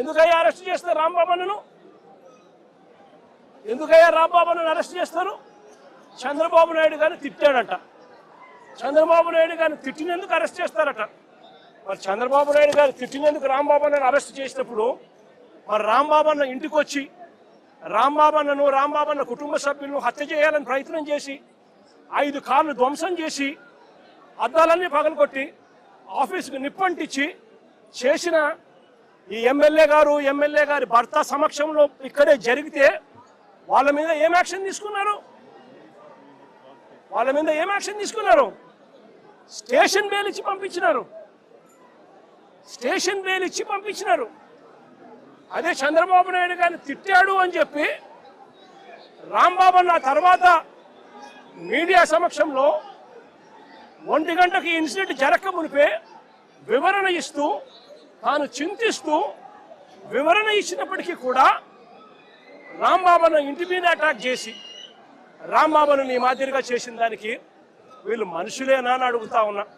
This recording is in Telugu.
ఎందుకయ్యా అరెస్ట్ చేస్తారు రాంబాబును? ఎందుకయ్యా రాంబాబును అరెస్ట్ చేస్తారు? చంద్రబాబు నాయుడు గారిని తిట్టాడట. చంద్రబాబు నాయుడు గారిని తిట్టినందుకు అరెస్ట్ చేస్తారట. మరి చంద్రబాబు నాయుడు గారు తిట్టినందుకు రాంబాబు అన్నను అరెస్ట్ చేసినప్పుడు మరి రాంబాబు అన్న ఇంటికి వచ్చి రాంబాబు అన్నను రాంబాబు అన్న కుటుంబ సభ్యులను హత్య చేయాలని ప్రయత్నం చేసి ఐదు కార్లు ధ్వంసం చేసి అద్దాలన్నీ పగలగొట్టి ఆఫీసుకు నిప్పంటిచ్చి చేసిన ఈ ఎమ్మెల్యే గారు ఎమ్మెల్యే గారి భర్త సమక్షంలో ఇక్కడే జరిగితే వాళ్ళ మీద ఏం యాక్షన్ తీసుకున్నారు? వాళ్ళ మీద ఏం యాక్షన్ తీసుకున్నారు? స్టేషన్ బెయిల్ ఇచ్చి పంపించినారు. స్టేషన్ బెయిల్ ఇచ్చి పంపించినారు. అదే చంద్రబాబు నాయుడు గారిని తిట్టాడు అని చెప్పి రాంబాబు అన్న తర్వాత మీడియా సమక్షంలో ఒంటి గంటకి ఈ ఇన్సిడెంట్ జరగక మునిపే వివరణ ఇస్తూ తాను చింతిస్తూ వివరణ ఇచ్చినప్పటికీ కూడా రాంబాబును ఇంటి మీద అటాక్ చేసి రాంబాబును నీ మాదిరిగా చేసిన దానికి వీళ్ళు మనుషులేనా అని అడుగుతా ఉన్నా.